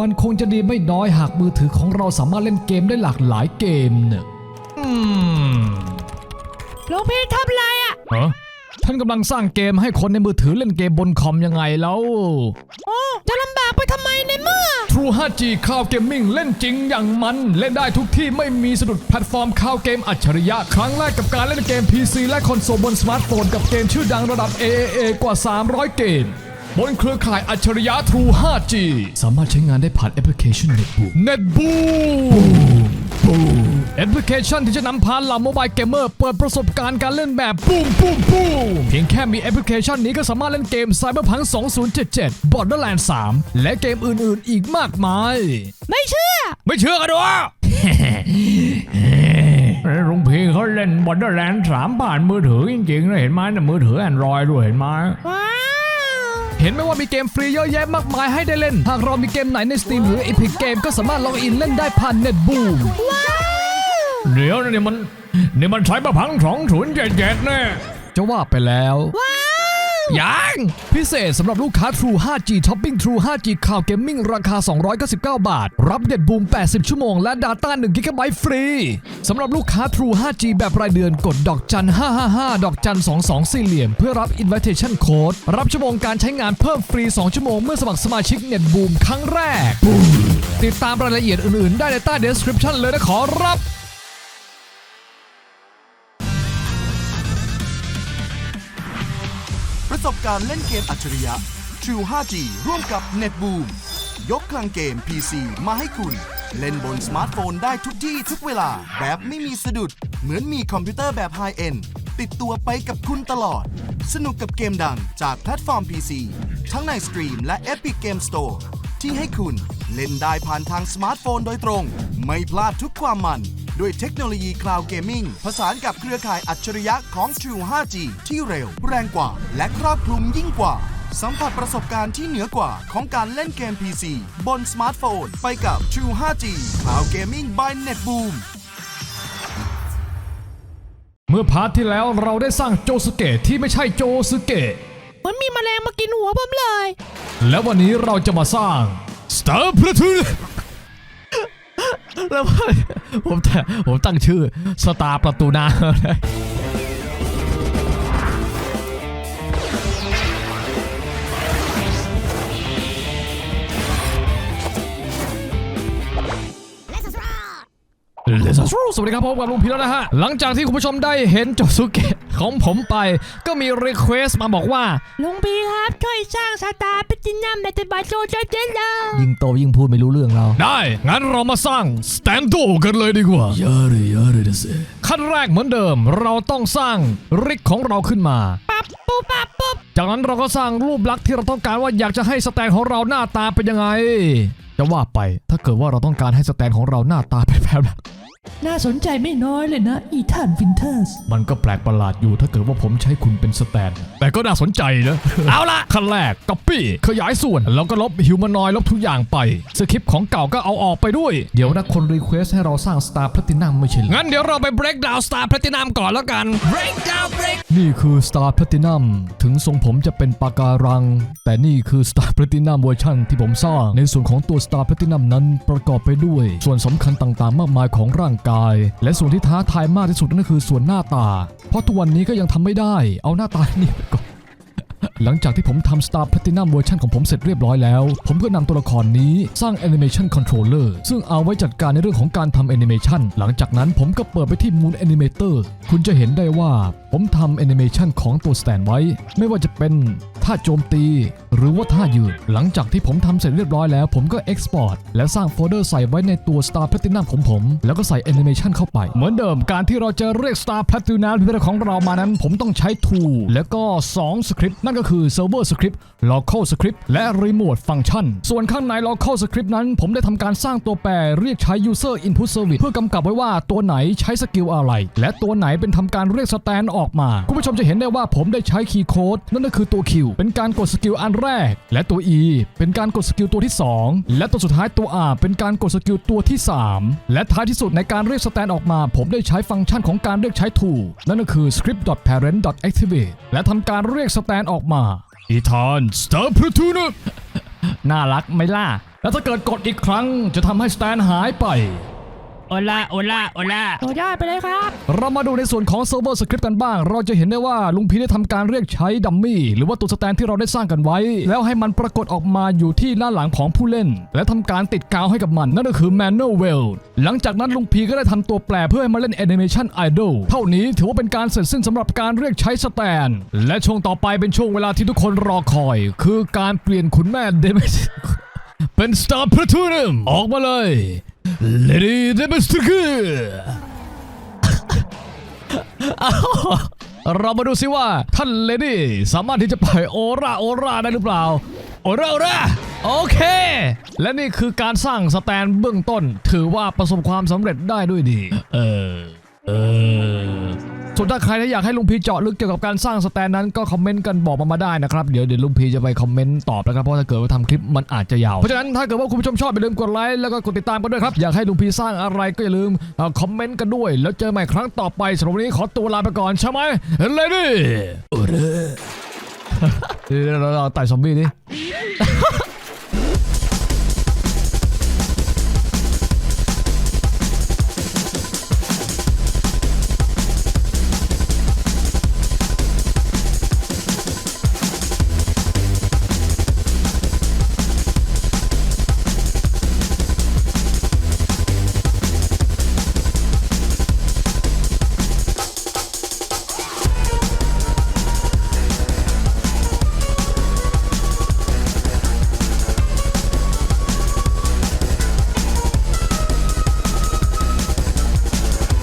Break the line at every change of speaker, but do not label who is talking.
มันคงจะดีไม่น้อยหากมือถือของเราสามารถเล่นเกมได้หลากหลายเกมเนี่ยอืม
หลวงพี่ทำอะไรอะ
ฮะท่านกำลังสร้างเกมให้คนในมือถือเล่นเกมบนคอมยังไงแล้ว
โอ้ จะลำบากไปทำไมในเมื่อ
True 5G Cloud Gaming เล่นจริงอย่างมัน เล่นได้ทุกที่ไม่มีสะดุดแพลตฟอร์มคลาวเกมอัจฉริยะ ครั้งแรกกับการเล่นเกม PC และคอนโซลบนสมาร์ทโฟนกับเกมชื่อดังระดับ AAA กว่า 300 เกม บนเครือข่ายอัจฉริยะ True 5G สามารถใช้งานได้ผ่านแอปพลิเคชัน Netbook Netbook แอปพลิเคชันที่จะนำพาเหล่าโมบายเกมเมอร์เปิดประสบการณ์การเล่นแบบปุ้มปุ้มปุ้มเพียงแค่มีแอปพลิเคชันนี้ก็สามารถเล่นเกม Cyberpunk 2077 Borderlands 3 และเกมอื่นๆ อีกมากมาย
ไม่เชื่อ
ไม่เชื่อกันวะลุงพี่เขาเล่น Borderlands 3 ผ่านมือถือจริงๆนะเห็นไหมนะมือถือ Android ด้วยเห็นไหม
ว้าว
เห็นไหมว่ามีเกมฟรีเยอะแยะมากมายให้ได้เล่น หากเรามีเกมไหนใน Steam หรือ Epic Game ก็สามารถล็อกอินเล่นได้ผ่าน NetBoom
ว้าว
เดี๋ยวนะนี่มันนี่มันใช้ประพังสองศูนย์เจ็ดเจ็ดแน่จะว่าไปแล้ว
ว้าว
ยังพิเศษสำหรับลูกค้า True 5G Topping True 5G Cloud Gaming ราคา 299 บาท รับเด็ดบูม 80 ชั่วโมง และ Data 1 g b ฟรีสำหรับลูกค้า True 5G แบบรายเดือนกดดอกจัน 555 ดอกจัน 22 สี่เหลี่ยม เพื่อรับ Invitation Code รับชั่วโมงการใช้งานเพิ่มฟรี 2 ชั่วโมงเมื่อสมัครสมาชิกเน็ตบูมครั้งแรก ติดตามรายละเอียดอื่น ๆ ได้ในใต้ description เลยนะขอรับ
ประสบการณ์เล่นเกมอัจฉริยะ True 5G ร่วมกับ NetBoom ยกคลังเกม PC มาให้คุณ เล่นบนสมาร์ทโฟนได้ทุกที่ทุกเวลาแบบไม่มีสะดุด เหมือนมีคอมพิวเตอร์แบบไฮเอนด์ติดตัวไปกับคุณตลอด สนุกกับเกมดังจากแพลตฟอร์ม PC ทั้งในสตรีมและ Epic Game Store ที่ให้คุณเล่นได้ผ่านทางสมาร์ทโฟนโดยตรง ไม่พลาดทุกความมัน ด้วยเทคโนโลยีคลาวด์เกมมิ่งผสานกับเครือข่ายอัจฉริยะของ True 5G ที่เร็ว แรงกว่า และครอบคลุมยิ่งกว่า สัมผัสประสบการณ์ที่เหนือกว่าของการเล่นเกม PC บนสมาร์ทโฟน ไปกับ True 5G Cloud Gaming by NetBoom
เมื่อพาร์ทที่แล้วเราได้สร้างโจสเกะที่ไม่ใช่โจสเกะ
เหมันมีแมลงมากินหัวผมเลย
แล้ววันนี้เราจะมาสร้าง Star Platoon แล้วผมแต่ผมตั้งชื่อสตาร์ประตูนา เลยเลสสวัสดีครับพบกับลุงพีแล้วนะฮะ หลังจากที่คุณผู้ชมได้เห็นโจสุเกะของผมไป ก็มีรีเควสมาบอกว่า
หลวงพี่ครับช่วยสร้างสตาร์พิจินัมในตัวบาโจเจเจนเลย
ยิ่งโตยิ่งพูดไม่รู้เรื่องเรา ได้ งั้นเรามาสร้างสแตนโดกันเลยดีกว่ายาเลยยาเลยนะเซขั้นแรกเหมือนเดิม เราต้องสร้างริกของเราขึ้นมา
ปั๊บปุ๊บปั๊บปุ๊บ
จากนั้นเราก็สร้างรูปลักษณ์ที่เราต้องการว่าอยากจะให้สแตนของเราหน้าตาเป็นยังไงจะว่าไปถ้าเกิดว่าเราต้องการให้สแตนของเราหน้าตาเป็นแบบ นั้น
น่าสนใจไม่น้อยเลยนะ อีธานวินเทอร์ส
มันก็แปลกประหลาดอยู่ถ้าเกิดว่าผมใช้คุณเป็นสแตน แต่ก็น่าสนใจนะ เอาละขั้นแรกก๊อปปี้ขยายส่วน แล้วก็ลบฮิวแมนอยลบทุกอย่างไป สคริปต์ของเก่าก็เอาออกไปด้วย เดี๋ยวนะคนรีเควสให้เราสร้าง Star Platinum ไม่ใช่เหรองั้นเดี๋ยวเราไป break down Star Platinum ก่อนแล้วกัน break down break นี่คือ Star Platinum ถึงทรงผมจะเป็นปะการัง แต่นี่คือ Star Platinum เวอร์ชันที่ผมสร้างในส่วนของตัว Star Platinum นั้นประกอบไปด้วย ส่วนสำคัญต่างๆ มากมายของร่างกาย และส่วนที่ท้าทายมากที่สุดนั่นก็คือส่วนหน้าตา เพราะทุกวันนี้ก็ยังทำไม่ได้ เอาหน้าตานี่ไปก่อนหลังจากที่ผมทำ Star Platinum เวอร์ชันของผมเสร็จเรียบร้อยแล้ว ผมก็นำตัวละครนี้สร้าง Animation Controller ซึ่งเอาไว้จัดการในเรื่องของการทำ Animation หลังจากนั้นผมก็เปิดไปที่ Moon Animator คุณจะเห็นได้ว่าผมทำ Animation ของตัว Stand ไว้ ไม่ว่าจะเป็นท่าโจมตีหรือว่าท่ายืน หลังจากที่ผมทำเสร็จเรียบร้อยแล้ว ผมก็ Export และสร้างโฟลเดอร์ใส่ไว้ในตัว Star Platinum ของผม แล้วก็ใส่ Animation เข้าไป เหมือนเดิมการที่เราจะเรียก Star Platinum ของเรามานั้น ผมต้องใช้ tool แล้วก็ 2 สคริปต์นั่นก็คือ Server Script Local Script และ Remote Function ส่วนข้างใน Local Script นั้น ผมได้ทำการสร้างตัวแปรเรียกใช้ User Input Service เพื่อกำกับไว้ว่าตัวไหนใช้สกิลอะไร และตัวไหนเป็นทำการเรียกสแตนออกมาคุณผู้ชมจะเห็นได้ว่าผมได้ใช้คีย์โค้ดนั่นก็คือตัว Q เป็นการกดสกิลอันแรก และตัว E เป็นการกดสกิลตัวที่ 2 และตัวสุดท้ายตัว R เป็นการกดสกิลตัวที่ 3 และท้ายที่สุดในการเรียกสแตนออกมา ผมได้ใช้ฟังก์ชันของการเรียกใช้ tool นั่นก็คือ script.parent.activate และทำการเรียกสแตนออกมาอีธาน Star Platoon น่ารักไหมล่ะ แล้วถ้าเกิดกดอีกครั้งจะทำให้สแตนหายไป
โอลาโอลาโอลาโอยอดไปเลยครับ
เรามาดูในส่วนของเซิร์ฟเวอร์สคริปต์กันบ้าง เราจะเห็นได้ว่าลุงพีได้ทำการเรียกใช้ดัมมี่หรือว่าตัวสแตนที่เราได้สร้างกันไว้ แล้วให้มันปรากฏออกมาอยู่ที่ด้านหลังของผู้เล่น และทำการติดกาวให้กับมัน นั่นก็คือ Manual w e l l หลังจากนั้นลุงพีก็ได้ทำตัวแปรเพื่อให้มาเล่นแอนิเมชันไอดอลเท่านี้ถือว่าเป็นการเสร็จสิ้นสำหรับการเรียกใช้สแตน และช่วงต่อไปเป็นช่วงเวลาที่ทุกคนรอคอย คือการเปลี่ยนคุณแม่เดมิเป็น Star Platinum ออกมาเลย Lady d e m o n s t r เรามาดูซิว่าท่านเลดี้สามารถที่จะปล่อยโอราโอราได้หรือเปล่า โอราโอราโอเค และนี่คือการสร้างสแตนเบื้องต้น ถือว่าประสบความสำเร็จได้ด้วยดี เออ เออ ส่วนถ้าใครที่อยากให้ลุงพีเจาะลึกเกี่ยวกับการสร้างสแตนนั้นก็คอมเมนต์กันบอกมามาได้นะครับเดี๋ยวเดี๋ยวลุงพีจะไปคอมเมนต์ตอบนะครับเพราะถ้าเกิดว่าทำคลิปมันอาจจะยาวเพราะฉะนั้นถ้าเกิดว่าคุณผู้ชมชอบอย่าลืมกดไลค์แล้วก็กดติดตามกันด้วยครับอยากให้ลุงพีสร้างอะไรก็อย่าลืมเอ่อคอมเมนต์กันด้วย แล้วเจอใหม่ครั้งต่อไปสำหรับวันนี้ขอตัวลาไปก่อนใช่ไหมเลดี้เออเดี๋ยวเราไต่ซอมบี้ดิ